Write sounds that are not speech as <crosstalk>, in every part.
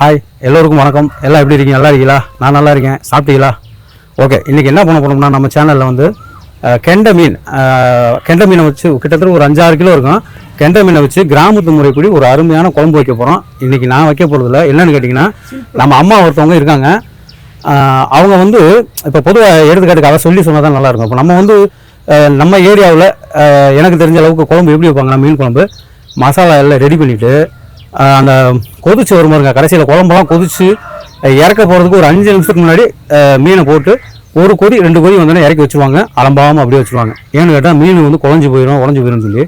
Hi எல்லோருக்கும் வணக்கம். எல்லாம் எப்படி இருக்கீங்க? நல்லா இருக்கீங்களா? நான் நல்லா இருக்கேன். சாப்பிட்டீங்களா? ஓகே இன்றைக்கி என்ன பண்ண போனோம்னா நம்ம சேனலில் வந்து கெண்ட கெண்டை மீன் கெண்ட கெண்டை மீனை வச்சு கிட்டத்தட்ட ஒரு அஞ்சாறு கிலோ இருக்கும். கெண்டை மீனை வச்சு கிராமத்து முறைப்படி ஒரு அருமையான குழம்பு வைக்க போகிறோம் இன்றைக்கி நான் வைக்க போகிறதில்ல என்னன்னு கேட்டிங்கன்னா நம்ம அம்மா ஒருத்தவங்க இருக்காங்க. அவங்க வந்து இப்போ பொதுவாக எடுத்துக்காட்டுக்கு அதை சொல்லி சொன்னால் தான் நல்லாயிருக்கும் இப்போ நம்ம வந்து நம்ம ஏரியாவில் எனக்கு தெரிஞ்ச அளவுக்கு குழம்பு எப்படி வைப்பாங்கன்னா மீன் குழம்பு மசாலா எல்லாம் ரெடி பண்ணிவிட்டு அந்த கொதிச்சு வரும் பாருங்க கடைசியில் குழம்பெல்லாம் கொதிச்சு இறக்க போகிறதுக்கு ஒரு அஞ்சு நிமிஷத்துக்கு முன்னாடி மீனை போட்டு ஒரு கொதி ரெண்டு கொதி வந்தோடனே இறக்கி வச்சுருவாங்க. அலம்பாமல் அப்படியே வச்சுருவாங்க. ஏன்னு கேட்டால் மீன் வந்து குழஞ்சி போயிடும் உடஞ்சி போயிடும்னு சொல்லி.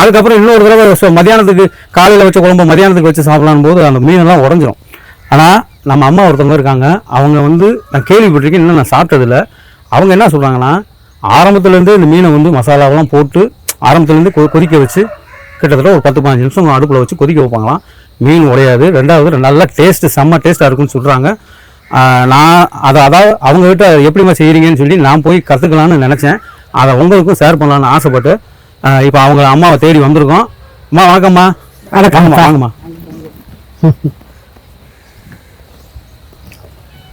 அதுக்கப்புறம் இன்னொரு தடவை மதியானத்துக்கு காலையில் வச்ச குழம்பு மதியானத்துக்கு வச்சு சாப்பிடலாம் போது அந்த மீனெல்லாம் உடஞ்சிரும். ஆனால் நம்ம அம்மா ஒருத்தவங்க இருக்காங்க. அவங்க வந்து நான் கேள்விப்பட்டிருக்கேன் இன்னும் நான் சாப்பிட்டதில்ல. அவங்க என்ன சொல்கிறாங்கன்னா ஆரம்பத்துலேருந்து இந்த மீனை வந்து மசாலாவெல்லாம் போட்டு ஆரம்பத்துலேருந்து கொ கொதிக்க வச்சு கிட்டத்தட்ட ஒரு பத்து பதினஞ்சு நிமிஷம் அடுப்பில் வச்சு கொதிக்க வைப்பாங்களாம். மீன் உடையாது. ரெண்டாவது நல்ல டேஸ்ட்டு செம்ம டேஸ்ட்டாக இருக்குன்னு சொல்கிறாங்க நான் அதை அதாவது அவங்ககிட்ட எப்படிம்மா செய்கிறீங்கன்னு சொல்லி நான் போய் கற்றுக்கலான்னு நினச்சேன். அதை உங்களுக்கும் ஷேர் பண்ணலான்னு ஆசைப்பட்டு இப்போ அவங்க அம்மாவை தேடி வந்திருக்கோம். அம்மா வணக்கம்மா. வணக்கம். வாங்கம்மா.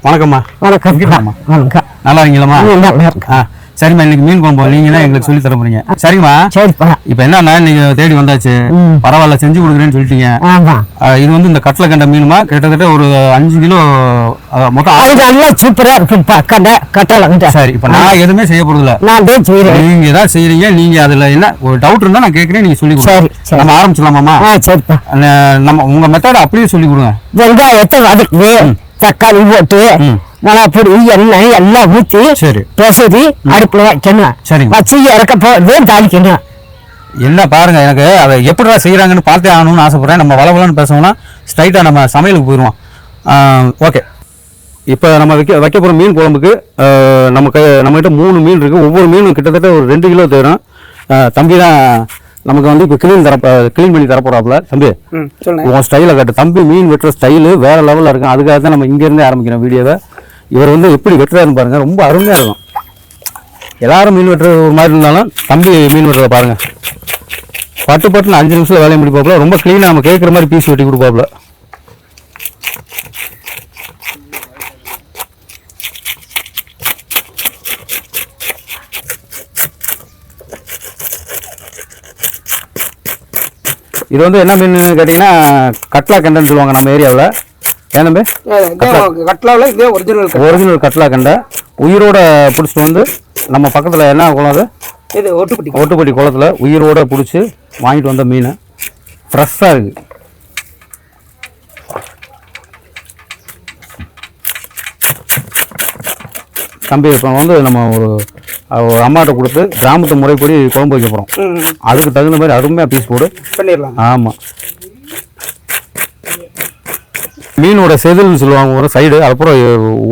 வணக்கம்மா. வணக்கம். நல்லா இருக்கீங்களாம்மா? ம், நல்லா இருக்கு ஆ. சரிம்மா இன்னைக்கு மீன் குழம்பு நீங்கள் தான் எங்களுக்கு சொல்லி தர போறீங்க. சரிம்மா சரிப்பா. இப்போ என்னன்னா நீங்க தேடி வந்தாச்சு. பரவாயில்ல செஞ்சு கொடுக்குறேன்னு சொல்லிட்டீங்க. இது வந்து இந்த கட்டில கண்ட மீனுமா? கிட்டத்தட்ட ஒரு அஞ்சு கிலோ மொத்தம் நல்லா சூப்பரா இருக்குப்பா. கடை கட்டளை சரி இப்போ நான் எதுவுமே செய்ய போறது இல்ல நான் தான் செய்யறேன் நீங்க ஏதாவது செய்யறீங்க நீங்க அதுல என்ன ஒரு டவுட் இருந்தா நான் கேட்கறேன் நீங்க சொல்லி கொடுங்க. சரி. நம்ம ஆரம்பிச்சலாமாமா ஆ சரிப்பா. நம்ம உங்க மெத்தட் அப்படியே சொல்லி கொடுங்க. வெங்காயத்தை வதக்கு தக்காளி போட்டு. நல்லா பொடி எண்ணெய் எல்லாம் ஊத்தி சரி. பெசரி அடுப்புல வைக்கணும். சரிங்க. வச்சு இறக்க போது தாளிக்கணும். என்ன பாருங்க எனக்கு அதை எப்படிடா செய்யறாங்கன்னு பார்த்தே ஆகணும்னு ஆசைப்படுறேன். நம்ம வளவலன்னு பேசணும்னா ஸ்ட்ரைட்டாக நம்ம சமையலுக்கு போயிடுவோம் ஓகே இப்போ நம்ம வைக்க வைக்க போகிற மீன் குழம்புக்கு ஆஹ், நமக்கு நம்மகிட்ட மூணு மீன் இருக்குது ஒவ்வொரு மீனும் கிட்டத்தட்ட ஒரு ரெண்டு கிலோ தேரும். தம்பி தான் நமக்கு வந்து இப்போ க்ளீன் தர க்ளீன் பண்ணி தரப்போறாப்புல. தம்பி உன் ஸ்டைலை காட்டு. தம்பி மீன் வெட்டுற ஸ்டைலு வேற லெவலில் இருக்கும் அதுக்காக தான் நம்ம இங்கேருந்தே ஆரம்பிக்கிறோம் வீடியோவை. இவர் வந்து எப்படி வெட்டுறாருன்னு பாருங்கள் ரொம்ப அருமையாக இருக்கும். எல்லாரும் மீன் வெட்டுறது ஒரு மாதிரி இருந்தாலும் தம்பி மீன் வெட்டுறதை பாருங்கள் பட்டு பட்டுன்னு அஞ்சு நிமிஷத்தில் வேலையை முடிப்பாப்புல. ரொம்ப க்ளீனாக நம்ம கேட்குற மாதிரி பீஸ் வெட்டி கொடுப்பாப்புல. இது வந்து என்ன மீன் கேட்டிங்கன்னா கட்லா கெண்டைன்னு சொல்லுவாங்க நம்ம ஏரியாவில். ஏன் தம்பி? கட்லாவில் இதே ஒரிஜினல் ஒரிஜினல் கட்லா கெண்டை. உயிரோட பிடிச்சிட்டு வந்து நம்ம பக்கத்தில் என்ன குளம் அது? இது ஒட்டுக்குட்டி ஓட்டுப்பட்டி குளத்தில் உயிரோட பிடிச்சி வாங்கிட்டு வந்த மீன். ஃப்ரெஷ்ஷாக இருக்குது தம்பி இப்போ வந்து நம்ம ஒரு அம்மாட்ட கொடுத்து கிராமத்து முறைப்படி குழம்பு வைக்க போகிறோம் அதுக்கு தகுந்த மாதிரி அருமையாக பீஸ் போடு. பண்ணிடலாம். ஆமாம் மீனோட செதில்னு சொல்லுவாங்க ஒரு சைடு அப்புறம்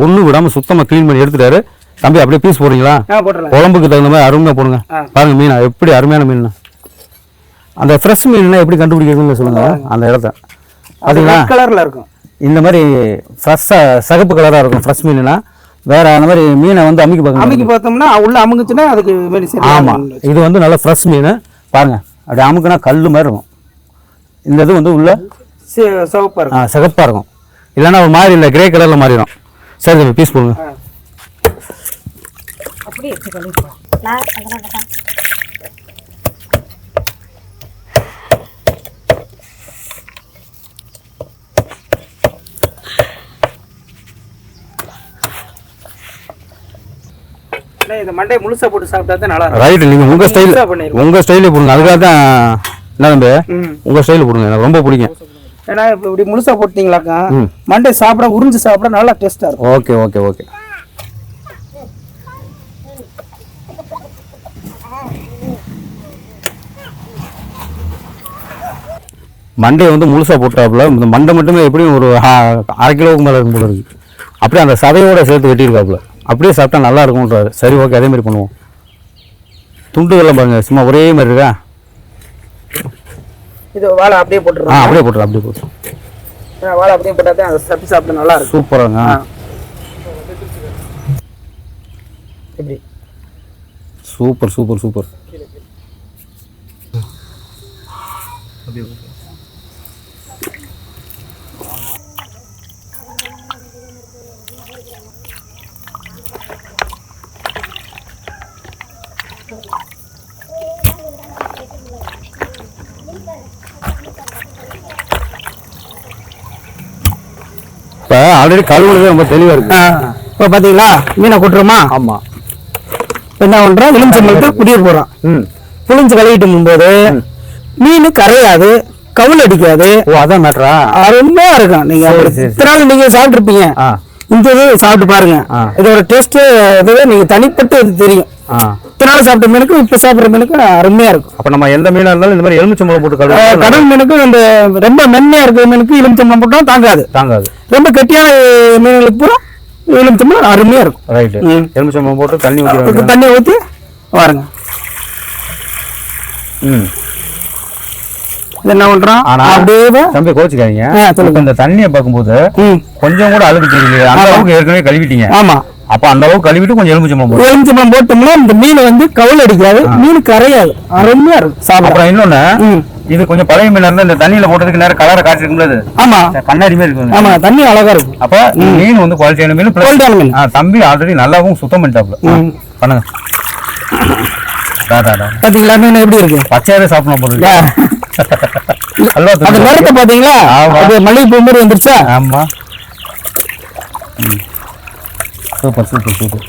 ஒன்றும் விடாமல் சுத்தமாக க்ளீன் பண்ணி எடுத்துட்டாரு. தம்பி அப்படியே பீஸ் போடுறீங்களா? குழம்புக்கு தகுந்த மாதிரி அருமையாக போடுங்க. பாருங்க மீனா எப்படி அருமையான மீன் அந்த ஃப்ரெஷ் மீன்னா எப்படி கண்டுபிடிக்கிறதுன்னு சொல்லுங்க. அந்த இடத்த. பார்த்தீங்களா கலரில் இருக்கும். இந்த மாதிரி ஃப்ரெஷ்ஷாக சகப்பு கலராக இருக்கும் ஃப்ரெஷ் மீனுனா. வேற அந்த மாதிரி மீனை வந்து அமுக்கி பார்க்க அமைக்கி பார்த்தோம்னா உள்ள அமுங்குச்சுன்னா அதுக்கு ஆமாம் இது வந்து நல்லா ஃப்ரெஷ் மீன். பாருங்க அப்படி அமுக்குனா கல் மாதிரி இருக்கும். இந்த இது வந்து உள்ள சிவப்பாக இருக்கும். சிகப்பாக இருக்கும். இல்லைன்னா ஒரு மாதிரி இல்லை கிரே கலரில் மாறிடும். சரி தம்பி பீஸ் போடுங்க இந்த மண்டையை முழுசா போட்டு சாப்பிட்டா தான் நல்லா இருக்கும். ரைட்டு நீங்கள் உங்கள் ஸ்டைல். உங்கள் ஸ்டைலே போடுங்க. அதுக்காக தான் என்ன தம்பி? ம். உங்கள் ஸ்டைலில் போடுங்க. எனக்கு ரொம்ப பிடிக்கும். ஏன்னா இப்போ இப்படி முழுசா போட்டீங்களாக்கா. மண்டை சாப்பிட உறிஞ்சு சாப்பிட நல்லா டேஸ்டா இருக்கும். Okay okay okay. மண்டை வந்து முழுசாக போட்டாப்புல இந்த மண்டை மட்டுமே எப்படியும் ஒரு அரை கிலோவுக்கு மேலே இருக்கும் போல இருக்கு. அப்படியே அந்த சதையோட சேர்த்து வெட்டியிருக்காப்புல. அப்படியே சாப்பிட்டா நல்லா இருக்கும்ன்றாரு. சரி ஓகே அதே மாதிரி பண்ணுவோம். துண்டுகள்லாம் பாருங்க சும்மா ஒரே மாதிரி இருக்கா? இது வாழை அப்படியே போட்டுருவோம் அப்படியே போட்டுரு அப்படியே போட்டுரு ஏன்னா வாழை அப்படியே போட்டா தான் அதை சப்பி சாப்பிட நல்லா இருக்கும். சூப்பராங்க. எப்படி? Super super super. இப்போ ஆல்ரெடி கழுவுனது ரொம்ப தெளிவாக இருக்கு. இப்போ பார்த்தீங்களா மீனை கொட்டுறோமா? ஆமாம் இப்போ என்ன பண்ணுறோம் எலுமிச்சம்பழத்தை குடிய போகிறோம் ம். புளிஞ்சு கழுவிட்டு போது மீன் கரையாது கவுள் அடிக்காது. ஓ அதான் மேட்ரா அருமையா இருக்கும். நீங்க இத்தனை நாள் நீங்க சாப்பிட்டுருப்பீங்க. இந்த இது சாப்பிட்டு பாருங்க. இதோட டேஸ்ட் இதுவே நீங்க தனிப்பட்டு தெரியும். நாள் சாப்பிட்ட மீனுக்கும் இப்ப சாப்பிடுற மீனுக்கும் அருமையா இருக்கும். அப்போ நம்ம எந்த மீனாக இருந்தாலும் இந்த மாதிரி எலுமிச்சம்பழம் போட்டு கழுவு கடல் மீனுக்கும் இந்த ரொம்ப மென்மையா இருக்கிற மீனுக்கு எலுமிச்சம்பழம் போட்டாலும் தாங்காது. தாங்காது. ரொம்ப கெட்டியான மீன்களுக்கு பூரா எலுமிச்சம்பழம் அருமையா இருக்கும். ரைட்டு ம். எலுமிச்சம்பழம் போட்டு தண்ணி ஊற்றி தண்ணியை ஊத்தி பாருங்க ம். என்ன பண்றோம்? ஆனா அப்படியே தம்பி கோச்சுக்காதீங்க. இந்த தண்ணியை பார்க்கும்போது கொஞ்சம் கூட அழுக்கு தெரியல அந்த. அளவுக்கு ஏற்கனவே கழுவிட்டீங்க. ஆமா. அப்ப அந்த அளவுக்கு கழுவிட்டு கொஞ்சம் எலுமிச்சம்பழம் போடும் எலுமிச்சம்பழம் போட்டோம்னா இந்த மீன் வந்து கவுள் அடிக்காது மீன் கரையாது. அருமையா இருக்கும். சாப்பிட அப்புறம் இன்னொன்னு. இது கொஞ்சம் பழைய மீன் இருந்தா இந்த தண்ணியில போட்டதுக்கு நேரம் கலரை காய்ச்சிருக்கும் அது ஆமா. கண்ணாடி மாதிரி இருக்கும். ஆமா தண்ணி அழகா இருக்கும். அப்ப மீன் வந்து குவாலிட்டியான மீன் குவாலிட்டியான மீன். தம்பி ஆல்ரெடி நல்லாவும் சுத்தம் பண்ணிட்டாப்ல. பண்ணுங்க. பாத்தீங்களா மீன் எப்படி இருக்கு? பச்சையாவே சாப்பிடணும். அல்வா அந்த தூள். நிறத்தை பாத்தீங்களா? ஆமா. அது மல்லிகைப்பூ மாதிரி வந்துருச்சா? ஆமா. Super super super.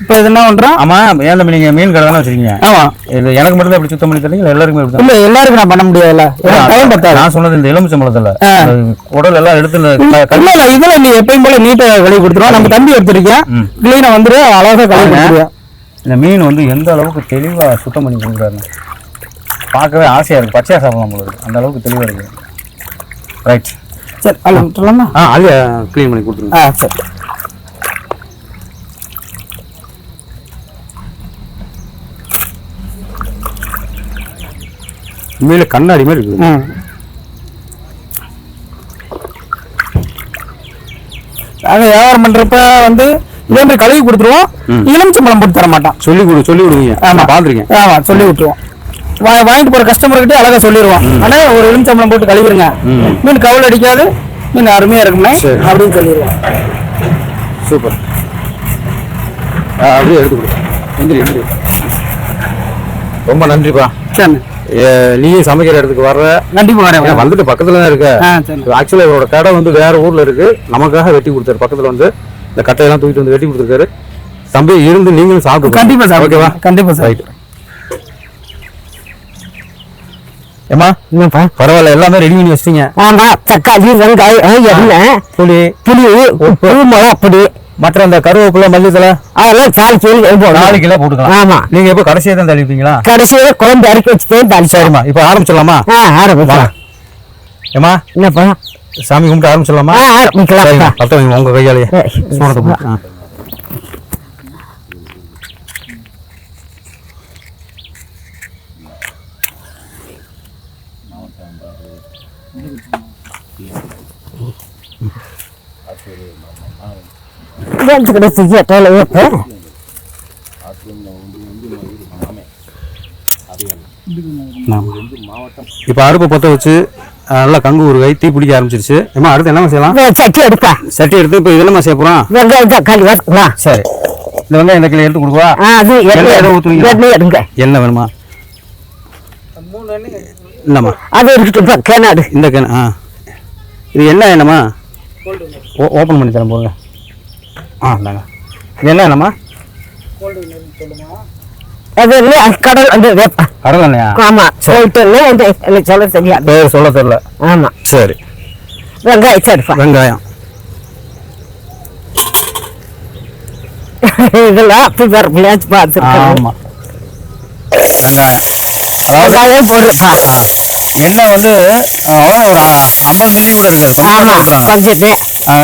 இப்ப இது என்ன பண்றோம்? ஆமா ஏன் தம்பி நீங்க மீன் கடை தானே வச்சிருக்கீங்க? ஆமா. இது எனக்கு மட்டும் தான் இப்படி சுத்தம் பண்ணி தரீங்க எல்லாருக்குமே இல்ல எல்லாருக்கும் நான் பண்ண முடியாதுல்ல. டைம் பத்தாது. நான் சொன்னது இந்த எலுமிச்சம்பழத்துல குடல் எல்லாம் எடுத்து இல்ல இல்ல இதுல நீ எப்பயும் போல நீட்டா கழுவி கொடுத்துருவோம். நம்ம தம்பி எடுத்திருக்கேன் ம். கிளீனா வந்துரு அழகா கழுவி இந்த மீன் வந்து எந்த அளவுக்கு தெளிவா சுத்தம் பண்ணி கொடுக்குறாரு பார்க்கவே ஆசையா இருக்கு. பச்சையா சாப்பிடலாம் போல இருக்கு. அந்த அளவுக்கு தெளிவா இருக்கு. ரைட் சரி அல்ல விட்டுலாமா ஆ அது க்ளீன் பண்ணி கொடுத்துருங்க. ஆ சரி. உண்மையில கண்ணாடி மாதிரி இருக்குது. ம். நாங்க வியாபாரம் பண்றப்ப வந்து இதே மாதிரி கழுவி கொடுத்துருவோம். எலுமிச்சம்பழம் போட்டு தர மாட்டான் சொல்லி கொடு சொல்லி கொடுங்க. ஆமா. நான் பார்த்துருக்கேன். ஆமா சொல்லி விட்டுருவோம் வாங்கிட்டு போற கஸ்டமர் கிட்ட அழகா சொல்லிடுவோம் ஆனா ஒரு எலுமிச்சம்பழம் போட்டு கழுவிடுங்க. மீன் கவுள் அடிக்காது மீன் அருமையா இருக்குமே. அப்படின்னு சொல்லிடுவோம் சூப்பர். ஆ, அப்படியே எடுத்து ரொம்ப நன்றிப்பா. சரி. நீயும் சமைக்கிற இடத்துக்கு வர்ற. கண்டிப்பா வரேன். வந்துட்டு பக்கத்துல தான் இருக்க. ஆ சரி. ஆக்சுவலாக இவரோட கடை வந்து வேற ஊர்ல இருக்கு. நமக்காக வெட்டி கொடுத்தாரு. பக்கத்துல வந்து இந்த கட்டையெல்லாம் தூக்கிட்டு வந்து வெட்டி கொடுத்துருக்காரு. தம்பி இருந்து நீங்களும் சாப்பிட்டு கண்டிப்பா சார் ஓகேவா? கண்டிப்பா சார் ரைட் ஏமா என்னப்பா? பரவாயில்ல எல்லாமே ரெடி பண்ணி வச்சிட்டீங்க. ஆமா தக்காளி வெங்காயம் எண்ணெய் புளி. புளி உப்பு மிளகா பொடி மற்ற அந்த கருவேப்பிலை மல்லித்தலை. அதெல்லாம் நாலு போடணும். கிலோ போட்டுக்கலாம். ஆமா. நீங்க எப்போ கடைசியாக தான் தள்ளிப்பீங்களா கடைசியில குழம்பு இறக்கி வச்சுட்டே தாளிச்சு. சரிம்மா இப்போ ஆரம்பிச்சிடலாமா? ஆ ஆரம்பிக்கலாம். ஏமா என்னப்பா? சாமி கும்பிட்டு ஆரம்பிச்சிடலாமா? ஆரம்பிக்கலாம் உங்க கையாலேயே. எடுத்துக்கிட்ட தூக்கி எட்டையில வைப்பேன் இப்போ அடுப்பை பற்ற வச்சு நல்லா கங்கு ஊறுகாய் தீ பிடிக்க ஆரம்பிச்சிருச்சு. ஏமா அடுத்து என்னமா செய்யலாம்? சட்டி எடுப்பா. சட்டி எடுத்து இப்போ இதெல்லாம் செய்ய போகிறோம் வெங்காயம் தக்காளி வறுக்கலாம் சரி. இந்த வெங்காயம் இந்த கிலோ எடுத்து கொடுக்குவா? ஆ அது எண்ணெய் ஊத்துவீங்களா? எண்ணெய் எடுங்க. என்ன வேணுமா? இல்லைம்மா அது இருக்கட்டும் கேனாடு. இந்த கேன் ஆ. இது என்ன என்னம்மா? ஓ ஓப்பன் பண்ணி தரேன் போங்க. ஆ இந்தாங்க. இது என்ன என்னம்மா? அது இல்லை கடல் அந்த கடல் எண்ணெயா? ஆமா. போயிட்டு அந்த எனக்கு சொல்ல தெரியாது. பேர் சொல்ல தெரியல. ஆமா. சரி. வெங்காயம் எடுப்பா வெங்காயம். இதெல்லாம் அப்படி வேற பிள்ளையாச்சு பார்த்துருக்கேன். ஆமாம் வெங்காயம். போடுறப்பா எண்ணெய் வந்து அவ்வளோ ஒரு ஐம்பது மில்லி கூட இருக்காது கொஞ்சம்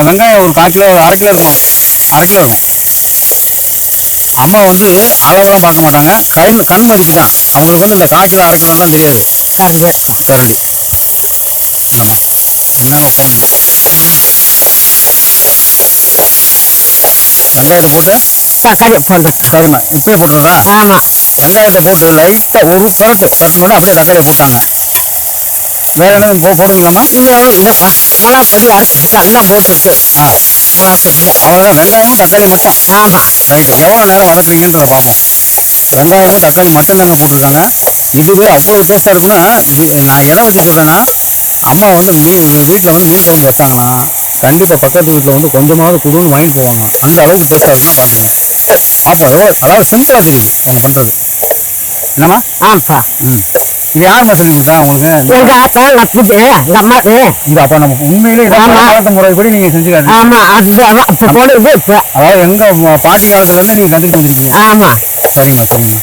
வெங்காயம் ஒரு கால் கிலோ ஒரு அரை கிலோ இருக்கணும் அரை கிலோ இருக்கும் அம்மா வந்து அளவெல்லாம் பார்க்க மாட்டாங்க. கண் கண் மதிப்பு தான். அவங்களுக்கு வந்து இந்த கால் கிலோ அரை கிலோலாம் தெரியாது. கருவேப்பிலை. சரி. இந்தாம்மா இந்தாங்க உட்காந்துங்க வெங்காயத்தை போட்டு? தக்காளி போடுறேன் சரிம்மா இப்பயே போட்டுறதா? ஆமா. வெங்காயத்தை போட்டு லைட்டாக ஒரு பரட்டு பரட்டினோட அப்படியே தக்காளியை போட்டாங்க வேற என்ன போ போடுவீங்களாம்மா இது இல்லப்பா மிளகா பொடி அரைச்சிட்டு எல்லாம் போட்டு விட்டு ஆ. அவ்வளோதான் வெங்காயமும் தக்காளி மட்டும் ஆமா ரைட்டு எவ்வளோ நேரம் வதக்குறீங்கன்றத பார்ப்போம். வெங்காயமும் தக்காளி மட்டும் தாங்க போட்டிருக்காங்க. இதுவே அவ்வளோ டேஸ்ட்டாக இருக்குன்னா இது நான் எதை வச்சு சொல்கிறேன்னா அம்மா வந்து மீன் வீட்டில் வந்து மீன் குழம்பு வச்சாங்கன்னா கண்டிப்பாக பக்கத்து வீட்டில் வந்து கொஞ்சமாவது குடுன்னு வாங்கிட்டு போவாங்க. அந்த அளவுக்கு டேஸ்ட்டாக இருக்குன்னா பாருங்க ஆமாம் எவ்வளோ அதாவது சிம்பிளாக தெரியுது அவங்க பண்ணுறது என்னம்மா? ஆமாப்பா ம். சொல்லி கொடுத்தா உங்களுக்கு? எங்க ஆத்தா நப்புது எங்க அம்மாது இது அப்போ நம்ம உண்மையிலே. பழக்கத்த முறைப்படி ஆமா அது போனது இப்ப அதாவது எங்க உங்க பாட்டி காலத்துல இருந்து நீங்க கத்துக்கிட்டு வந்திருக்கீங்க. ஆமா. சரிம்மா சரிம்மா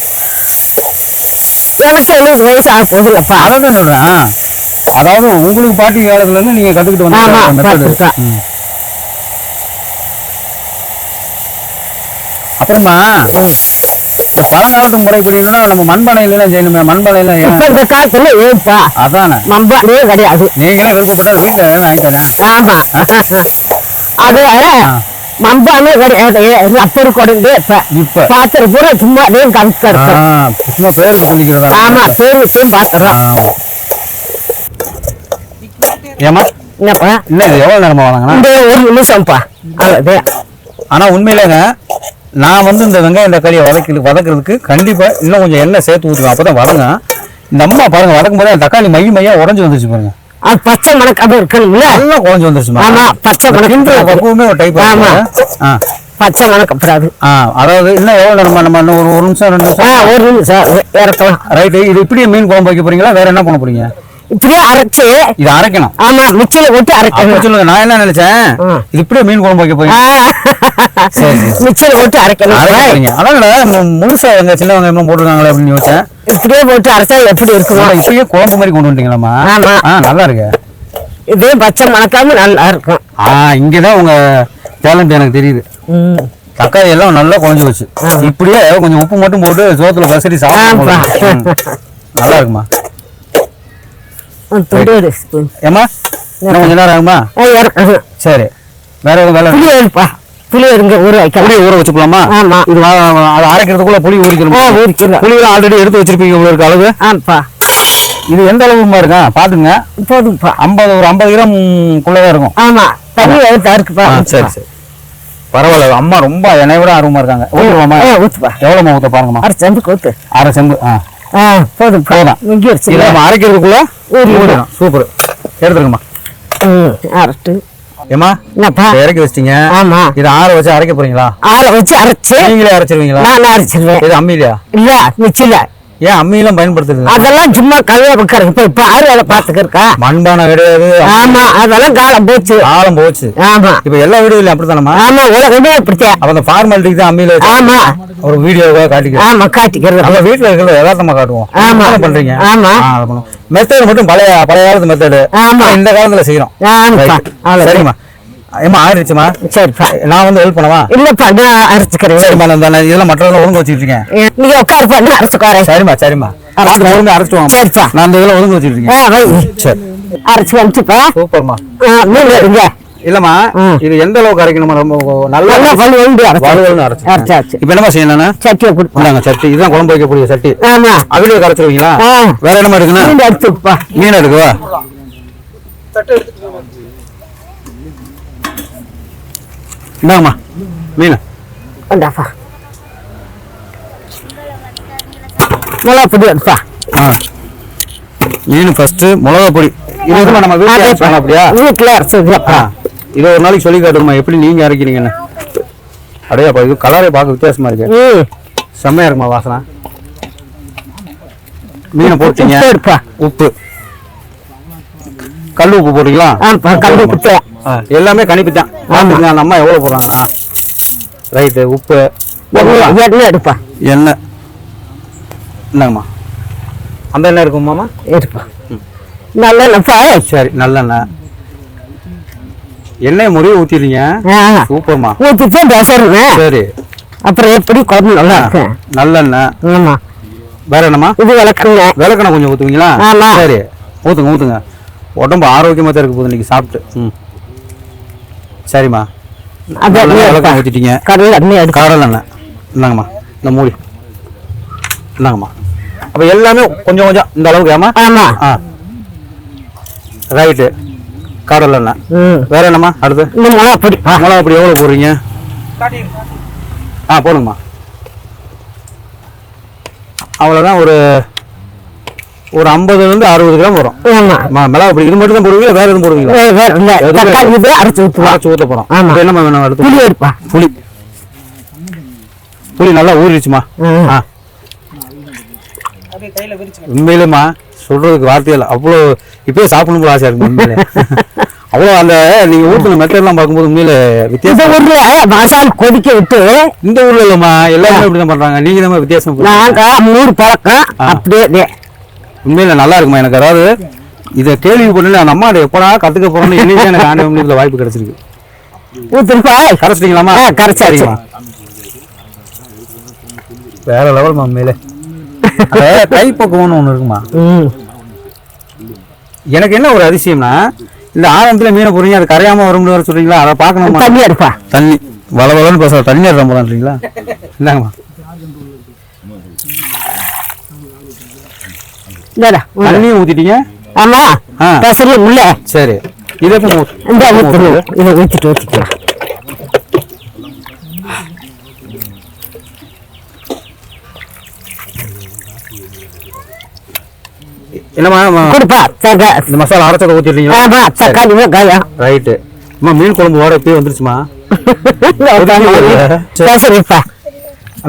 எனக்கு எழுபது வயசு ஆக போகுதுல்லப்பா அதான் தான் சொல்றேன் அதாவது உங்களுக்கு பாட்டி காலத்துல இருந்து நீங்க கத்துக்கிட்டு வந்த ஆமா, மெத்தடு பார்த்திருக்கேன். அப்புறமா பழங்காலத்து முறைப்படினா நம்ம மண்பானையில செய்யணுமே மண்பானையில இந்த காலத்துல ஏப்பா அதானே. மம்பாலே கிடையாது. நீங்களே விருப்பப்பட்ட வீட்டுல ஆயிட்டானே ஆமா அது மம்பாலே கிடையாது. ரப்பர் கொடுந்து இப்ப இப்ப. பாத்திரம் பூரா சும்மா கணக்கு கிடக்கும் சும்மா பேருக்கு சொல்லிக்கிறதா ஆமா பேர் விஷயம் பாத்துறோம் ஆமா. ஏம்மா? என்னப்பா? என்ன இது எவ்வளவு நேரமா வாங்கினா இந்த ஒரு நிமிஷம்ப்பா. அவ்வளவு ஆனா உண்மையிலேங்க நான் வந்து இந்த வெங்காயம் தக்காளியை வதக்கி வதக்குறதுக்கு கண்டிப்பா இன்னும் கொஞ்சம் எண்ணெய் சேர்த்து ஊற்றுவேன் அப்பதான் வதங்க. இந்த அம்மா பாருங்க வதக்கும் போது தக்காளி மை மையா உடஞ்சு வந்துருச்சு பாருங்க. அது பச்சை மணக்காம இருக்கணும்ல? நல்லா குழஞ்சு வந்துருச்சுமா ஆமா பச்சை மணக்கு பக்குவமே ஒரு டைப் ஆமா. ஆ. பச்சை மணக்கப்படாது ஆ அதாவது இன்னும் எவ்வளவு நேரமா நம்ம இன்னும் ஒரு ஒரு நிமிஷம் ரெண்டு நிமிஷம்? ஒரு நிமிஷம் இறக்கலாம். ரைட்டு இது இப்படியே மீன் குழம்பு வைக்க போறீங்களா? வேற என்ன பண்ண போறீங்க? இப்படியே அரைச்சு. இது அரைக்கணும். ஆமா மிச்சில அப்ப அரைக்கணும். சொல்லுங்க நான் என்ன நினைச்சேன். இது இப்படியே மீன் குழம்பு வைக்க சரி. மிச்சில போட்டு அரைக்கணும். அதான் முழுசா எங்க சின்ன வெங்காயம் போட்டுருக்காங்களே அப்படின்னு யோசிச்சேன். இப்படியே போட்டு அரைச்சா எப்படி இருக்குமோ. ஆனா, இப்பயே குழம்பு மாதிரி கொண்டு. ஆ நல்லா இருக்கு. இதே பச்சை மணக்காம நல்லா இருக்கும். ஆ இங்கதான் உங்க டேலண்ட் எனக்கு தெரியுது. தக்காளி எல்லாம் நல்லா குழஞ்சு வச்சு இப்படியே கொஞ்சம் உப்பு மட்டும் போட்டு சோத்துல பசடி சாப்பிட்டு ஆமா. நல்லா இருக்குமா? ஒரு ஸ்பூன் ஏமா கொஞ்ச நேரம் ஆகுமா? சரி. வேற எதுவும் வேலை புளி எடுப்பா புளி எடுங்க ஊற வைக்கலாம். புளி ஊற வச்சுக்கலாமா? ஆமா. இது அதை அரைக்கிறதுக்குள்ள புளி ஊறிக்கணும்? ஊறிக்கணும். புளி எல்லாம் ஆல்ரெடி எடுத்து வச்சிருப்பீங்க உங்களுக்கு அளவு ஆப்பா இது எந்த அளவுமா இருக்கா? பாத்துங்க. போதும்ப்பா. ஐம்பது ஒரு ஐம்பது கிராம் குள்ளதான் இருக்கும். ஆமா. தண்ணி எடுத்தா இருக்குப்பா. சரி சரி. பரவாயில்ல. அம்மா ரொம்ப என்னை விட ஆர்வமா இருக்காங்க. ஊற்றுவாமா ஆ, ஊத்துப்பா. எவ்வளவு ஊத்த பாருங்கம்மா. அரை கொத்து அரை செம்பு ஆ. போதும் போதும். இங்கே வச்சு இதை நம்ம அரைக்கிறதுக்குள்ள ஊறி ஊறிடும் சூப்பர். எடுத்துருங்கம்மா அரைட்டு ஏமா இறக்கி வச்சிட்டீங்க. ஆமா. இதை ஆற வச்சு அரைக்க போறீங்களா? ஆற வச்சு அரைச்சு நீங்களே அரைச்சிருவீங்களா? நான் அரைச்சிருவேன். இது அம்மிலையா இல்ல மிச்சில ஏன் அம்மியெல்லாம் பயன்படுத்துறது அதெல்லாம் சும்மா கழுவ வைக்கிறது இப்ப இப்ப ஆறு வேலை பாத்துக்கிறக்கா மண்பானை கிடையாது. ஆமா அதெல்லாம் காலம் போச்சு. காலம் போச்சு. ஆமா. இப்ப எல்லா வீடுகளும் அப்படித்தானம்மா? ஆமா உலகமே அப்படித்தான் அப்ப அந்த ஃபார்மாலிட்டிக்கு தான் அம்மியில ஆமா. ஒரு வீடியோவாக காட்டிக்கிறேன் ஆமா காட்டிக்கிறது. நம்ம வீட்டுல இருக்கிறத யதார்த்தமா காட்டுவோம். ஆமா. பண்றீங்க? ஆமா. மெத்தட் மட்டும் பழைய பழைய காலத்து மெத்தடு ஆமா. இந்த காலத்துல செய்யறோம். சரிம்மா. ஏமா ஆயிடுச்சுமா? சரிப்பா. நான் வந்து ஹெல்ப் பண்ணவா? இல்லப்பா நான் அரைச்சுக்கிறேன் சரிம்மா நான் இதெல்லாம் மற்றதெல்லாம் ஒழுங்கு வச்சுட்டு இருக்கேன். நீங்க உட்காருப்பா நான் அரைச்சுக்காரேன் சரிம்மா சரிம்மா. பார்த்து ஒழுங்கு வாங்க சரிப்பா. நான் இந்த இதெல்லாம் ஒழுங்கு வச்சுட்டு இருக்கேன். சரி. அரைச்சு வந்துச்சுப்பா சூப்பர்மா. மீன் எடுங்க இல்லம்மா. இது எந்த அளவுக்கு அரைக்கணுமா ரொம்ப நல்லா வலுவலுன்னு அரைச்சு. அரைச்சு. அரைச்சாச்சு. இப்போ என்னமா செய்யணும் சட்டியை சட்டி. இதுதான் குழம்பு வைக்கக்கூடிய சட்டி. ஆமா. அதுலயே கரைச்சிருவீங்களா. வேற என்னமா இருக்குண்ணா மீன் எடுத்துப்பா. மீன் எடுக்குவா? இந்தாங்கம்மா. மீன். வந்தாப்பா மிளகா பொடி எடுப்பா ஆ. மீன் ஃபர்ஸ்ட் மிளகா பொடி. இது எதுமா நம்ம வீட்டில் அரைச்சாங்க அப்படியா? வீட்டுல ஆ. அரைச்சுக்கிறப்பா இதை ஒரு நாளைக்கு சொல்லி காட்டுங்கம்மா எப்படி நீங்க அரைக்கிறீங்கன்னு அப்படியாப்பா இது கலரே பார்க்க வித்தியாசமா இருக்கு. ம் செம்மையா இருக்குமா வாசனை? மீனை போட்டீங்க. உப்பு. கல் உப்பு போடுறீங்களா? குத்து ஆ, எல்லாமே கணிப்பு தான் அம்மா எவ்வளோ போடுறாங்கன்னா ரைட்டு உப்பு. எண்ணெய் எடுப்பா. எண்ணெய். என்னங்கம்மா? அந்த எண்ணெய் இருக்குமாம்மா எடுப்பா. நல்லெண்ணப்பா சரி நல்லெண்ணெய். எண்ணெய் முறையை ஊற்றிடுங்க சூப்பர்மா. ஊற்றிட்டு பேசறேன். சரி. அப்புறம் எப்படி குழம்பு நல்லா இருக்கும் நல்லெண்ணெய். ஆமா. வேற என்னம்மா? இது விளக்குங்க விளக்கெண்ணெய் கொஞ்சம் ஊற்றுவீங்களா. சரி. ஊற்றுங்க ஊற்றுங்க உடம்பு ஆரோக்கியமாக தான் இருக்க போகுது இன்னைக்கு சாப்பிட்டு. ம். சரிம்மா. விளக்கெண்ணெய் ஊற்றிட்டீங்க கடல் எண்ணெய் கடல் எண்ணெய். இந்தாங்கம்மா. இந்த மூடி. இந்தாங்கம்மா. அப்போ எல்லாமே கொஞ்சம் கொஞ்சம் இந்த அளவுக்கு ஏமா ஆமா. ஆ. ரைட்டு. கடல் எண்ணெய். ம். வேற என்னம்மா? அடுத்து? இந்த மிளகா பொடி. மிளகா அப்படி எவ்வளோ போடுறீங்க? ஆ போடுங்கம்மா. அவ்வளோதான் ஒரு ஒரு ஐம்பதுலேருந்து அறுபது கிராம் வரும். மிளகா பொடி. இது மட்டும் தான் போடுவீங்களா? வேற எதுவும் இது அரைச்சு ஊற்றுவா அரைச்சு ஊற்ற போகிறோம் ஆமா. இப்போ என்ன வேணும்? அடுத்து புளி எடுப்பா. புளி. புளி நல்லா ஊறிடுச்சுமா. ஆ. உண்மையிலேம்மா சொல்றதுக்கு வார்த்தை இல்லை. அவ்வளோ இப்பயே சாப்பிடணும் போல ஆசையா இருக்கு உண்மையிலே. <laughs> அவ்வளோ அந்த நீங்க ஊத்துன மெத்தட்லாம் பார்க்கும்போது உண்மையில இந்த வித்தியாசம். ஊர்ல மசால் கொதிக்க விட்டு இந்த ஊர்ல இல்லம்மா எல்லாருமே இப்படிதான் பண்றாங்க. நீங்க தான் வித்தியாசம். பண்றீங்க. நாங்க மூணு பழக்கம் அப்படியே. உண்மையில நல்லா இருக்குமா எனக்கு. அதாவது இதை கேள்விப்பட்டு அந்த அம்மா எப்படா கத்துக்க போறோம்னு என்னைக்கு எனக்கு ஆண்டு இதுல வாய்ப்பு கிடைச்சிருக்கு. ஊத்துருப்பா கரைச்சிட்டீங்களாமா. சரிம்மா. வேற லெவல்மா உண்மையிலே. அந்த கைப்பக்குவம்னு ஒன்று இருக்குமா? எனக்கு என்ன ஒரு அதிசயம்னா இந்த ஆரம்பத்துல மீனை போறீங்க அது கரையாம வரும்னு வர சொல்றீங்களா? அதை பார்க்கணுமா? தண்ணி எடுப்பா தண்ணி. வள வளன்னு பேச தண்ணி எடுத்த போலான்றீங்களா இந்தாங்கம்மா இந்தாடா ஊத்து. தண்ணியும் ஊத்திட்டீங்க? ஆமா. பேசல முல்ல சரி. இதை இந்த இதை ஊத்திட்டு ஊத்திக்கலாம் என்னம்மா கொடுப்பா தக்க இந்த மசாலா அரைச்சதை ஊத்திட்டீங்களா ஆமா தக்காளி வெங்காயம் ரைட்டு. அம்மா மீன் குழம்பு ஓட இப்பயே வந்துருச்சுமா?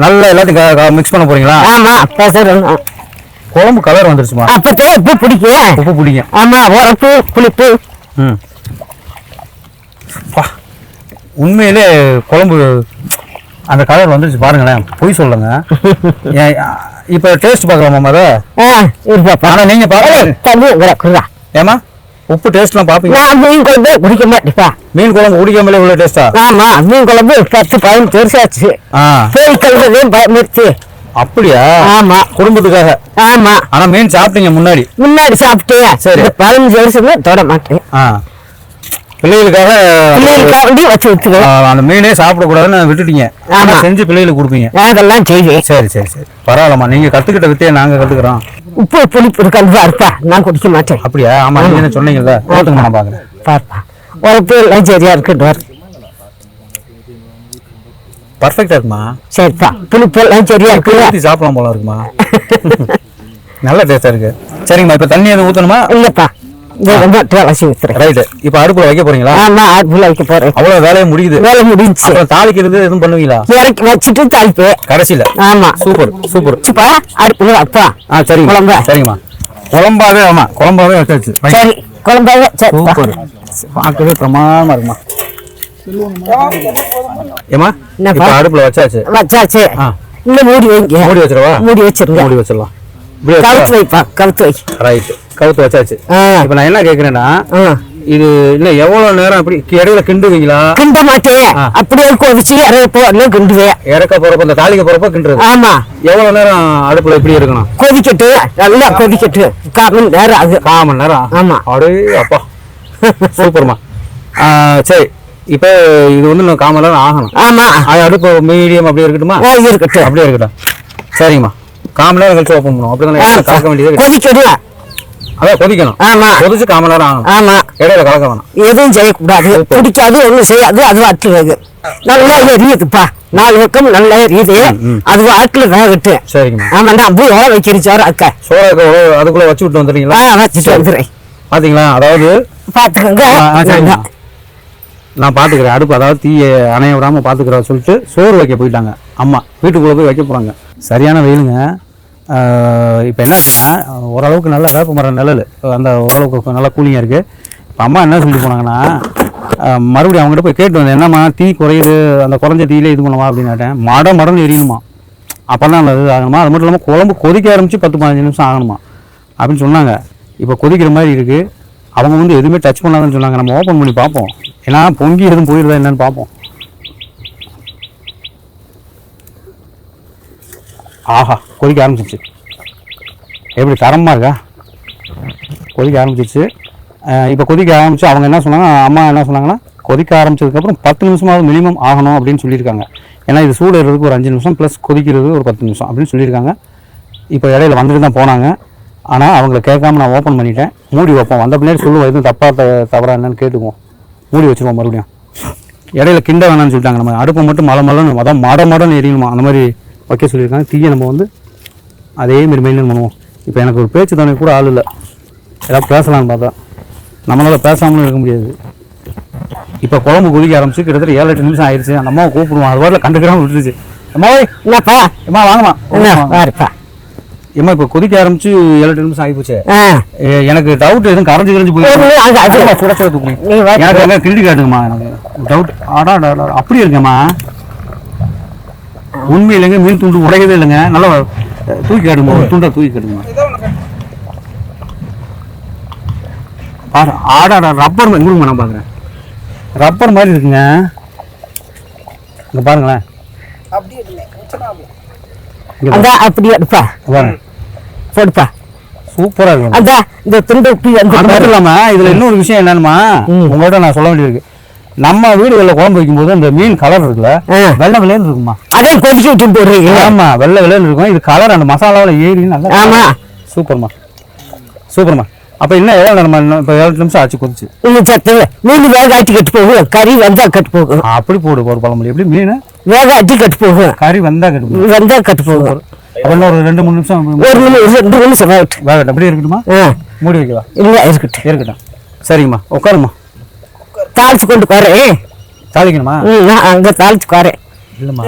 நல்லா எல்லாத்தையும் மிக்ஸ் பண்ண போறீங்களா? ஆமா பேசுறேன் குழம்பு கலர் வந்துருச்சுமா? அப்பதான் உப்பு பிடிக்கும் உப்பு பிடிக்கும். ஆமா உரப்பு புளிப்பு. ம். உண்மையிலே குழம்பு அந்த கலர் வந்துருச்சு பாருங்களேன். பொய் சொல்லுங்க. <laughs> இப்ப டேஸ்ட் பார்க்கலாமா அதை ஆ இருப்பாப்பா ஆனா நீங்க பாருங்க. தண்ணி இங்கே குடுறா. ஏமா உப்பு டேஸ்ட்லாம் பாப்பீங்க. நான் மீன் குழம்பு குடிக்க மாட்டேப்பா மீன் குழம்பு குடிக்காமலே இவ்வளவு டேஸ்டா ஆமா மீன் குழம்பு பத்து பதினஞ்சு வருஷம் ஆச்சு. ஆ. போய் கழுவுறதையும் பயமுறுத்தி. அப்படியா? ஆமா. குடும்பத்துக்காக? ஆமா. ஆனா மீன் சாப்பிட்டீங்க முன்னாடி? முன்னாடி சாப்பிட்டு சரி. பதினஞ்சு வருஷமே தொட மாட்டேன். பிள்ளைகளுக்காக பிள்ளைகளுக்காண்டி வச்சு விட்டுருவேன் அந்த மீனே சாப்பிடக்கூடாதுன்னு விட்டுட்டீங்க. ஆமா. செஞ்சு பிள்ளைகளுக்கு கொடுப்பீங்க. அதெல்லாம் செய்வேன். சரி சரி சரி. பரவாயில்லம்மா. நீங்க கத்துக்கிட்ட வித்தையை நாங்க கத்துக்கிறோம். உப்பு புளிப்பு இருக்கா இருப்பா நான் குடிக்க மாட்டேன். அப்படியா? ஆமா நீங்க சொன்னீங்கல்ல. ஓட்டுங்க நான் பாக்குறேன். பார்ப்பா உரப்பு எல்லாம் சரியா இருக்குன்னு பர்ஃபெக்டா இருக்குமா? சரிப்பா. புளிப்பு எல்லாம் சரியா இருக்கு சாப்பிடலாம் போல இருக்குமா? நல்ல டேஸ்டா இருக்கு. சரிங்கம்மா இப்ப தண்ணி எதுவும் ஊத்தணுமா? இல்லப்பா. ரைட்டு இப்ப அடுப்புல வைக்க போறீங்களா? ஆமா அடுப்புல வைக்க போறேன். அவ்வளவு வேலையை முடியுது. வேலை முடிஞ்சு அப்புறம் தாளிக்கிறது எதுவும் பண்ணுவீங்களா? இறக்கி வச்சுட்டு தாளிப்பு. கடைசியில. ஆமா. சூப்பர் சூப்பர் வச்சுப்பா அடுப்புல அப்பா ஆ சரிங்க. குழம்பா? சரிங்கம்மா. குழம்பாவே ஆமா குழம்பாவே வச்சாச்சு. சரி குழம்பாவே சூப்பர் பார்க்கவே பிரமாதமா இருக்குமா? ஏமா? இப்ப அடுப்புல வச்சாச்சு. வச்சாச்சு. இந்த மூடி வைங்க. மூடி வச்சிடவா? மூடி வச்சிருங்க. மூடி வச்சிடலாம். இப்படி கவுத்து வைப்பா கவுத்து வை. ரைட் கவுத்து வச்சாச்சு. இப்ப நான் என்ன கேக்குறேன்னா. இது இல்ல எவ்வளவு நேரம் அப்படி இடையில கிண்டுவீங்களா? கிண்ட மாட்டேன். அப்படியே கொதிச்சு இறைய போடல கிண்டுவேன். இறக்க போறப்ப இந்த தாளிக்க போறப்ப கிண்டுறது. ஆமா. எவ்வளவு நேரம் அடுப்புல இப்படி இருக்கணும்? கொதிக்கட்டு. நல்லா கொதிக்கட்டு. கால் மணி நேரம் ஆகுது கால் மணி நேரம்? ஆமா. அடே அப்பா <laughs> சூப்பர்மா சரி. இப்ப இது வந்து மணி நேரம் ஆகணும். ஆமா. அது அடுப்பு மீடியம் அப்படியே இருக்கட்டுமா? ஆ, இருக்கட்டும். அப்படியே இருக்கட்டும். சரிங்கம்மா. நேரம் கழிச்சு ஓப்பன் பண்ணுவோம். அப்படி கலக்க வேண்டியது. கொதிக்கணும் அதான் கொதிக்கணும். ஆமா. கொதிச்சு நேரம் ஆகணும். ஆமா. இடையில கலக்க வேணாம். எதுவும் செய்யக்கூடாது. பிடிக்காது ஒண்ணும் செய்யாது. அது வாட்டு வேகு நல்லா எரியுதுப்பா. நாலு பக்கம் நல்லா எரியுது. அது வாட்டுல வேகட்டு சரிங்கம்மா. ஆமா நான் போய் உழ வைக்கிறேன் சோறு அக்கா சோறாக்க அதுக்குள்ள வச்சு விட்டு வந்துடுறீங்களா வச்சுட்டு வந்துடுறேன். பாத்தீங்களா? அதாவது பாத்துக்கோங்க ஆ, ஆ, சரிங்கம்மா. நல்லா. நான் பார்த்துக்கிறேன் அடுப்பு அதாவது தீயை அணைய விடாமல் பாத்துக்கிறத சொல்லிட்டு சோறு வைக்க போயிட்டாங்க. அம்மா வீட்டுக்குள்ளே போய் வைக்க போகிறாங்க சரியான வெயிலுங்க. இப்போ என்னாச்சுன்னா என்னன்னா ஓரளவுக்கு நல்ல வேப்ப மரம் நிழல். அந்த ஓரளவுக்கு நல்லா கூலிங்காக இருக்குது இப்போ அம்மா என்ன சொல்லி போனாங்கன்னா மறுபடியும் அவங்ககிட்ட போய் கேட்டு வந்தேன் என்னம்மா தீ குறையுது. அந்த குறைஞ்ச தீயிலே இது பண்ணுமா? அப்படின்னு கேட்டேன். மட மடன்னு எரியணுமா? அப்பதான் அந்த இது ஆகணுமா? அது மட்டும் இல்லாமல் குழம்பு கொதிக்க ஆரம்பிச்சு பத்து பதினஞ்சு நிமிஷம் ஆகணுமா? அப்படின்னு சொன்னாங்க. இப்போ கொதிக்கிற மாதிரி இருக்குது அவங்க வந்து எதுவுமே டச் பண்ணாதுன்னு சொன்னாங்க. நம்ம ஓப்பன் பண்ணி பார்ப்போம். ஏன்னா பொங்கி எதுவும் போயிருதா என்னன்னு பார்ப்போம். ஆஹா கொதிக்க ஆரம்பிச்சிச்சு எப்படி தரமாக இருக்கா? கொதிக்க ஆரம்பிச்சிச்சு இப்போ கொதிக்க ஆரம்பிச்சு அவங்க என்ன சொன்னாங்க? அம்மா என்ன சொன்னாங்கன்னா கொதிக்க ஆரம்பிச்சதுக்கப்புறம் பத்து நிமிஷமாவது மினிமம் ஆகணும் அப்படின்னு சொல்லியிருக்காங்க. ஏன்னா இது சூடுறதுக்கு ஒரு அஞ்சு நிமிஷம் ப்ளஸ் கொதிக்கிறது ஒரு பத்து நிமிஷம் அப்படின்னு சொல்லியிருக்காங்க. இப்போ இடையில வந்துட்டு தான் போனாங்க. ஆனால் அவங்கள கேட்காம நான் ஓப்பன் பண்ணிட்டேன். மூடி வைப்போம். வந்த பின்னாடி சொல்லுவோம் எதுவும் தப்பாக த தவறா என்னன்னு கேட்டுக்குவோம். மூடி வச்சிருவோம் மறுபடியும். இடையில கிண்ட வேணாம்னு சொல்லிட்டாங்க. நம்ம அடுப்பை மட்டும் மலை மலைன்னு அதான் மட மடன்னு எரியணுமா? அந்த மாதிரி வைக்க சொல்லியிருக்காங்க. தீயை நம்ம வந்து அதே மாதிரி மெயின்டைன் பண்ணுவோம். இப்போ எனக்கு ஒரு பேச்சு துணை கூட ஆள் இல்லை. ஏதாவது பேசலாம்னு பார்த்தா. நம்மளால பேசாமலும் இருக்க முடியாது. இப்போ குழம்பு கொதிக்க ஆரம்பிச்சு கிட்டத்தட்ட ஏழு எட்டு நிமிஷம் ஆயிடுச்சு அந்த அம்மாவை கூப்பிடுவோம். அது வரல கண்டுக்கிறாம விட்டுருச்சு. அம்மாவே என்னப்பா அம்மா வாங்கம்மா. ஏம்மா இப்போ கொதிக்க ஆரம்பிச்சு ஏழு நிமிஷம் ஆகிப்போச்சு. ஆ. ஏ, எனக்கு டவுட் எதுவும் கரைஞ்சு கரைஞ்சு போய் சுட சுட. எனக்கு எங்க கிண்டி காட்டுங்கம்மா எனக்கு டவுட் ஆடா அப்படி இருக்கேம்மா? உண்மையிலங்க மீன் துண்டு உடையவே இல்லைங்க. நல்லா தூக்கி காட்டுங்க ஒரு துண்டை தூக்கி காட்டுங்க பாரு ஆடாடா ரப்பர் மாதிரி கொடுங்க நான் பார்க்குறேன் ரப்பர் மாதிரி இருக்குங்க. இங்க பாருங்களேன். அதான் அப்படி எடுப்பா. போடுப்பா. சூப்பரா இருக்கு. அதான் இந்த துண்டு வந்து அது இல்லாம இதுல இன்னொரு விஷயம் என்னன்னா ம். உங்கள்ட்ட நான் சொல்ல வேண்டியிருக்கு. நம்ம வீடுகளில் குழம்பு வைக்கும்போது அந்த மீன் கலர் இருக்குல்ல. வெள்ளை வெள்ளைன்னு இருக்குமா? அதான் கொதிக்க விட்டு போடுறீங்க ஆமா வெள்ளை வெள்ளைன்னு இருக்கும். இது கலர் அந்த மசாலாவில் ஏறி நல்லா ஆமா. சூப்பர்மா. சூப்பர்மா. அப்ப இன்னும் எவ்வளவு நேரமா இன்னும் இப்ப ஏழு நிமிஷம் ஆச்சு கொதிச்சு. இன்னும் சத்து மீன் வேக ஆட்டி கட்டு போகும் கறி வந்தா கட்டு போகும் அப்படி போடு ஒரு பழமொழி. எப்படி மீன்? வேக ஆட்டி கட்டு போகும் கறி வந்தா கட்டுமா வந்தா கட்டு போகும் ஒரு ரெண்டு மூணு நிமிஷம் ஒரு நிமிஷம். ரெண்டு நிமிஷம் ஆகட்டும் வேகட்டும். அப்படியே இருக்கட்டுமா? ஆ. மூடி வைக்கவா இல்லை இருக்கட்டும். இருக்கட்டும். சரிங்கம்மா. உட்காருமா தாளிச்சு கொண்டு வரேன் தாளிக்கணுமா? அங்கே தாளிச்சு வரேன் இல்லம்மா.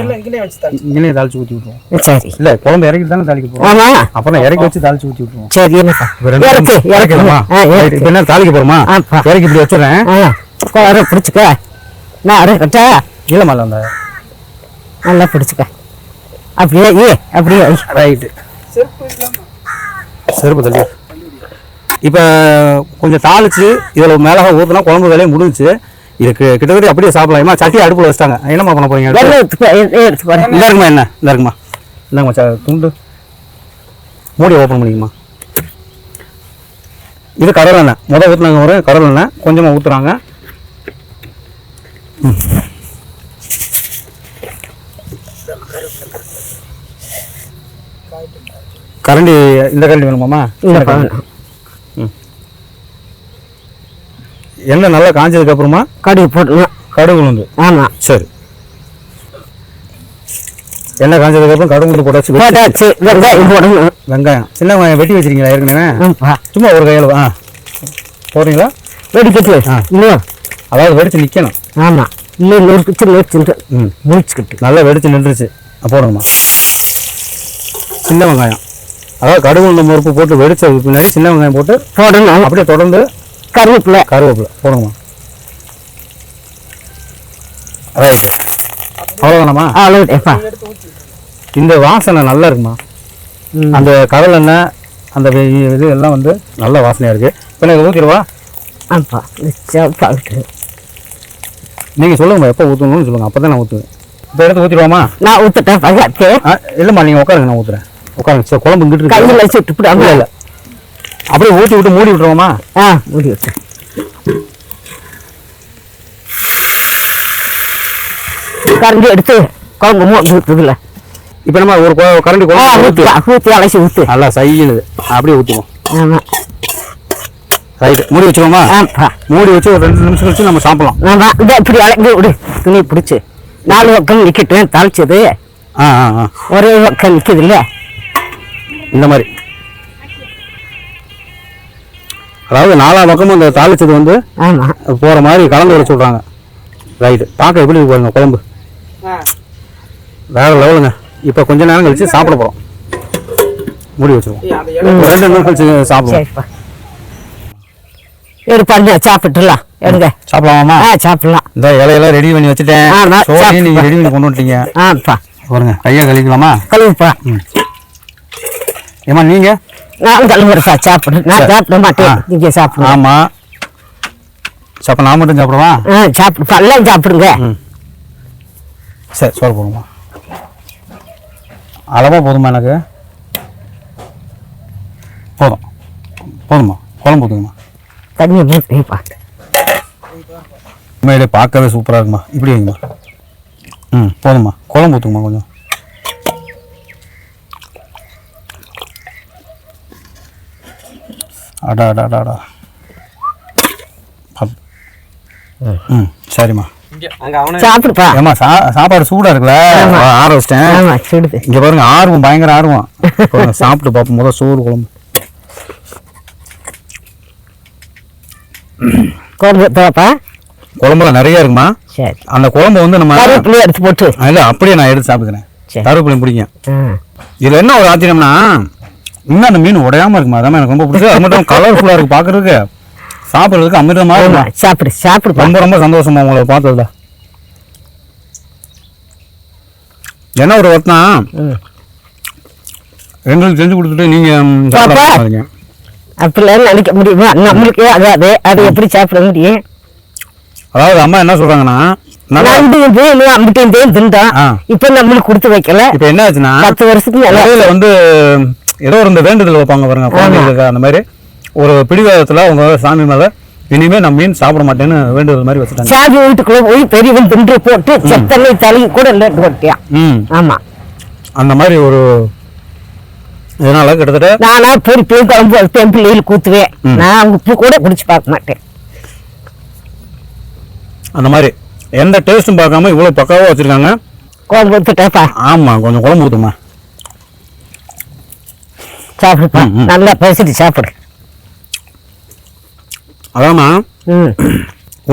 இங்கேயே தாளிச்சு ஊற்றி விட்டுருவோம். சரி. இல்ல குழம்பு இறக்கி தானே தாளிக்க போறோம். ஆமா. அப்புறம் இறக்கி வச்சு தாளிச்சு ஊற்றி விட்டுருவோம். சரி என்னப்பா இறக்கு இறக்கணுமா? இப்ப என்ன தாளிக்க போறோமா? ஆப்பா. இறக்கி இப்படி வச்சுறேன் பிடிச்சிக்க. நான் அரைக்கட்டா இல்லம்மா இல்ல அந்த நல்லா பிடிச்சிக்க. அப்படியே ஏ அப்படியே. ரைட்டு செருப்பு தள்ளி. இப்ப கொஞ்சம் தாளிச்சு இதுல மிளகா ஊத்துனா குழம்பு வேலையை முடிஞ்சுச்சு. இதுக்கு கிட்டத்தட்ட அப்படியே சாப்பிடலாமா. சட்டி அடுப்புல வச்சிட்டாங்க. என்னம்மா பண்ண போறீங்க வெள்ளம் எடுத்து போ- எ- எடுத்து போறேன் இந்த இருக்குமா என்ன இந்த இருக்குமா? இந்தாங்கம்மா ச- துண்டு. மூடி ஓப்பன் பண்ணிக்கம்மா. இது கடல் எண்ணெய். முத ஊற்றுனாங்க ஒரு கடல் எண்ணெய் கொஞ்சமாக ஊற்றுறாங்க கரண்டி இந்த கரண்டி வேணுமாம்மா? இந்த இந்த கரண்டி. எண்ணெய் நல்லா காஞ்சதுக்கு அப்புறமா? கடுகு போடணும் கடுகு உளுந்து. ஆமா. சரி. எண்ணெய் காஞ்சதுக்கு அப்புறம் கடுகு உளுந்து போட்டாச்சு போட்டாச்சு. வெங்காயம் போடணும். வெங்காயம். சின்ன வெங்காயம் வெட்டி வச்சிருக்கீங்களா ஏற்கனவே? சும்மா ஒரு கையில் ஆ போடுறீங்களா? வெடிக்கட்டு ஆ. இன்னும் அதாவது வெடிச்சு நிற்கணும் ஆமா. இன்னும் நொறுக்கிச்சு நொறுச்சுட்டு ம். முடிச்சுக்கிட்டு நல்லா வெடிச்சு நின்றுச்சு. போடுங்கம்மா சின்ன வெங்காயம். அதாவது கடுகு முறுப்பு போட்டு வெடிச்சதுக்கு பின்னாடி சின்ன வெங்காயம் போட்டு போடணும் அப்படியே தொடர்ந்து கருவேப்பிலை. கருவேப்பிலை போடுங்கம்மா ரைட்டு அவ்வளோதானம்மா அவ்வளோடேப்பா இந்த வாசனை நல்லா இருக்குமா. அந்த கடல் எண்ணெய் அந்த இது எல்லாம் வந்து நல்ல வாசனையாக இருக்குது இப்போ நான் ஊற்றிடுவா ஆப்பா நீங்கள் சொல்லுங்கம்மா எப்போ ஊற்றணும்னு சொல்லுங்கள் அப்போ தான் நான் ஊற்றுவேன் இப்போ எடுத்து ஊற்றிடுவாமா நான் ஆ இல்லைம்மா நீங்கள் உட்காருங்க நான் ஊற்றுறேன் உட்காருங்க. சரி குழம்பு இங்கிட்டு இருக்கு. கையில் வச்சு விட்டு விடாம இல்லை அப்படியே ஊற்றி விட்டு மூடி விட்டுருவோமா? ஆ மூடி விட்டேன் கரண்டி எடுத்து. குழம்பு ஊற்றுதுல இப்போ நம்ம ஒரு கரண்டி குழம்பு ஊற்றி ஊற்றி அலசி ஊற்று நல்லா சையினுது அப்படியே ஊற்றுவோம் ஆமாம் ரைட்டு மூடி வச்சுக்கோமா மூடி வச்சு ஒரு ரெண்டு நிமிஷம் கழிச்சு நம்ம சாப்பிடலாம். ஆமா. இந்த இப்படி அலங்கி விடு. துணி பிடிச்சி. நாலு பக்கம் நிற்கட்டும் தாளிச்சது. ஆ ஆ ஆ. ஒரே பக்கம் நிற்குது இல்ல? இந்த மாதிரி. அதாவது நாலா பக்கமும் இந்த தாளிச்சது வந்து ஆமா. போகிற மாதிரி கலந்து வர சொல்கிறாங்க ரைட்டு. பார்க்க எப்படி இருக்கு பாருங்க குழம்பு. வேற லெவலுங்க. இப்போ கொஞ்ச நேரம் கழிச்சு சாப்பிட போகிறோம் மூடி வச்சிருவோம். ரெண்டு நிமிஷம் கழிச்சு சாப்பிடுவோம். சரிப்பா. எடு பண்ண சாப்பிட்டுலாம் எடுங்க. சாப்பிடலாமா ஆ சாப்பிடலாம். இந்த இலையெல்லாம் ரெடி பண்ணி வச்சுட்டேன். சோறையும் நீங்கள் ரெடி பண்ணி கொண்டு வந்துட்டீங்க. ஆப்பா பாருங்க கையை கழிக்கலாமா கழுவுப்பா. ஏமா நீங்கள் நான் கழுவுறப்பா சாப்பிடு நான் சரி. சாப்பிட மாட்டேன். ஆ. நீங்க சாப்பிடுங்க. ஆமாம் சப்ப நான் மட்டும் சாப்பிடுவா? ஆ சாப்பிடு எல்லாம் சாப்பிடுங்க. சரி சோறு போடுமா அளவாக போதுமா எனக்கு? போதும். போதுமா குழம்பு ஊற்றுங்கம்மா தண்ணி ஊற்றிப்பா உண்மையிலே பார்க்கவே சூப்பராக இருக்குமா இப்படி வைங்கம்மா. ம் போதும்மா. குழம்பு ஊற்றுங்கம்மா கொஞ்சம். அடா அடா அடா அடா. பத்- ம். சரிம்மா. சாப்பிடுப்பா. சா சாப்பாடு சூடாக இருக்குல்ல. ஆற வச்சிட்டேன். இங்கே பாருங்க ஆர்வம் பயங்கர ஆர்வம். சாப்பிட்டு பார்ப்போம் முதல் சோறு குழம்பு. குழம்பு தோப்பா குழம்புல நிறைய இருக்குமா? சரி. அந்த குழம்பு வந்து நம்ம எடுத்து போட்டு. இல்ல அப்படியே நான் எடுத்து சாப்பிட்டுக்கிறேன். கருவேப்பிலையும் பிடிக்கும். இதுல என்ன ஒரு ஆச்சரியம்னா இன்னும் அந்த மீன் உடையாம இருக்குமா? அதான் எனக்கு ரொம்ப பிடிச்சது அது மட்டும் கலர்ஃபுல்லா இருக்கு பாக்குறதுக்கு. சாப்பிடுறதுக்கு அமிர்தமா இருக்கும்? சாப்பிடு சாப்பிடுப்பா ரொம்ப ரொம்ப சந்தோஷமா உங்களை பார்த்ததுல. என்ன ஒரு ம். எங்களுக்கு செஞ்சு கொடுத்துட்டு நீங்க ம், சாப்பிட பாப்பா. மாட்டீங்க. அப்படிலாம் நினைக்க முடியுமா? நம்மளுக்கு அதாவது அது எப்படி சாப்பிட முடியும்? அதாவது அம்மா என்ன சொல்றாங்கன்னா அம்பிட்டையும் ஆ. இப்ப நம்மளுக்கு கொடுத்து வைக்கல. இப்ப என்ன ஆச்சுன்னா பத்து வருஷத்துக்கு வந்து ஏதோ ஒரு இந்த வேண்டுதல் வைப்பாங்க பாருங்க குழந்தைங்களுக்கு அந்த மாதிரி. ஒரு பிடிவாதத்துல அவங்க சாமி மேல இனிமே நான் மீன் சாப்பிட மாட்டேன்னு வேண்டுதல் மாதிரி வச்சுட்டாங்க. சாமி வீட்டுக்குள்ள போய் பெரியவன் தின்று போட்டு செத்தனை தலையை கூட இல்லைன்னு போட்டியான் ம். ஆமா. அந்த மாதிரி ஒரு இதனால கிட்டத்தட்ட நானா பொறுப்பையும் குழம்பு வைப்பேன் பிள்ளைகள் கூத்துவேன். நான் உப்பு கூட குடிச்சு பார்க்க மாட்டேன். அந்த மாதிரி. எந்த டேஸ்ட்டும் பார்க்காம இவ்வளவு பக்காவா வச்சிருக்காங்க. குழம்பு ஊத்துட்டேப்பா. ஆமா கொஞ்சம் குழம்பு ஊத்துமா சாப்பிடுப்பா. நல்லா பேசிட்டு சாப்பிடு. அதாம்மா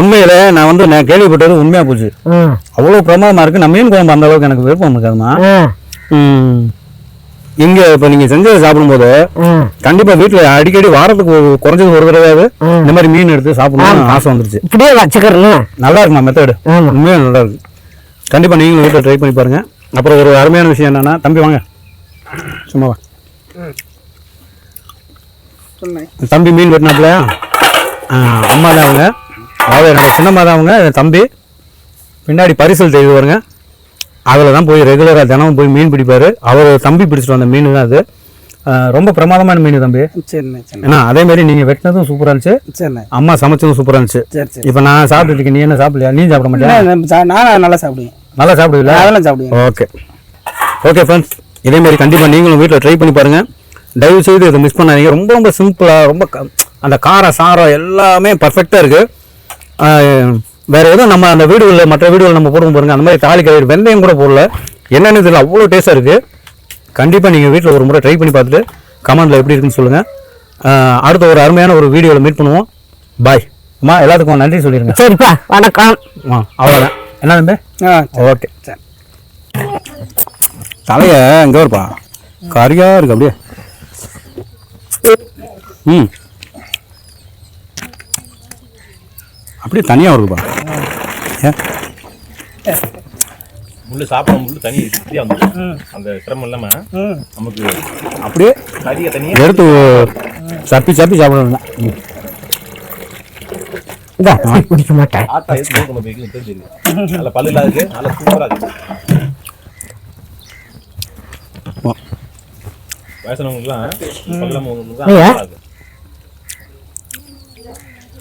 உண்மையில நான் வந்து நான் கேள்விப்பட்டது உண்மையா போச்சு. ம். அவ்வளவு பிரமாதமா இருக்கு. நான் மீன் குழம்பு அந்த அளவுக்கு எனக்கு விருப்பம் இருக்காதுமா. இங்க இப்ப நீங்க செஞ்சதை சாப்பிடும்போது கண்டிப்பா வீட்டுல அடிக்கடி வாரத்துக்கு ஒரு குறைஞ்சது ஒரு தடவையாவது. இந்த மாதிரி மீன் எடுத்து சாப்பிடணும்னு ஆசை வந்துருச்சு. இப்படியே வச்சுக்கிறணும். நல்லா இருக்குமா மெத்தடு ஆமா. உண்மையாக நல்லா இருக்கு. கண்டிப்பா நீங்களும் வீட்டில் ட்ரை பண்ணி பாருங்க. அப்புறம் ஒரு அருமையான விஷயம் என்னன்னா தம்பி வாங்க. சும்மா வா. தம்பி மீன் வெட்டினாப்புல அம்மா தான் அவங்க. அதாவது என்னோட சின்னம்மா தான் அவங்க தம்பி. பின்னாடி பரிசல் செய்து வருங்க அதில் தான் போய் ரெகுலராக தினமும் போய் மீன் பிடிப்பாரு. அவர் தம்பி பிடிச்சிட்டு வந்த மீன் தான் அது ரொம்ப பிரமாதமான மீன் தம்பி. ஏன்னா அதே மாதிரி நீங்கள் வெட்டினதும் சூப்பராக இருந்துச்சு. அம்மா சமைச்சதும் சூப்பராக இருந்துச்சு. இப்போ நான் இருக்கேன். நீ என்ன சாப்பிடலையா? நீ சாப்பிட மாட்டியா? நான் நல்லா சாப்பிடுவேன். நல்லா சாப்பிடுவீங்களா? அதெல்லாம் சாப்பிடுவேன். ஓகே. ஓகே ஃப்ரெண்ட்ஸ் இதே மாதிரி கண்டிப்பாக நீங்களும் வீட்டில் ட்ரை பண்ணி பாருங்கள் தயவு செய்து இதை மிஸ் பண்ணாதீங்க. ரொம்ப ரொம்ப சிம்பிளாக ரொம்ப க- அந்த காரம் சாரம் எல்லாமே பர்ஃபெக்டாக இருக்குது வேற எதுவும் நம்ம அந்த வீடுகளில் மற்ற வீடுகள் நம்ம போடுவோம் பாருங்க அந்த மாதிரி தாலி கயிறு வெந்தயம் கூட போடல. என்னென்னு இதில் அவ்வளோ டேஸ்ட்டாக இருக்குது கண்டிப்பாக நீங்கள் வீட்டில் ஒரு முறை ட்ரை பண்ணி பார்த்துட்டு கமெண்ட்டில் எப்படி இருக்குன்னு சொல்லுங்கள் அடுத்த ஒரு அருமையான ஒரு வீடியோவில் மீட் பண்ணுவோம். பாய் அம்மா எல்லாத்துக்கும் நன்றி சொல்லிடுங்க சரிப்பா வணக்கம். ஆ அவ்வளோதான் என்ன தம்பி? ஆ ஓகே. தலைய இங்கே இருப்பா கரியா இருக்கு அப்படியே. ம். அப்படியே தனியாக இருக்குப்பா ஏன்? முள்ளு சாப்பிட முள்ளு தனி வந்துடும் அந்த சிரமம் இல்லாம நமக்கு அப்படியே கறியை தனியாக எடுத்து சப்பி சப்பி சாப்பிடணும். குடிக்க மாட்டேன். நல்ல பல்லு இல்லாதது நல்ல சூப்பராக இருக்கு. வயசானவங்களுக்குலாம் பல்லு ஐயா. இருக்கு.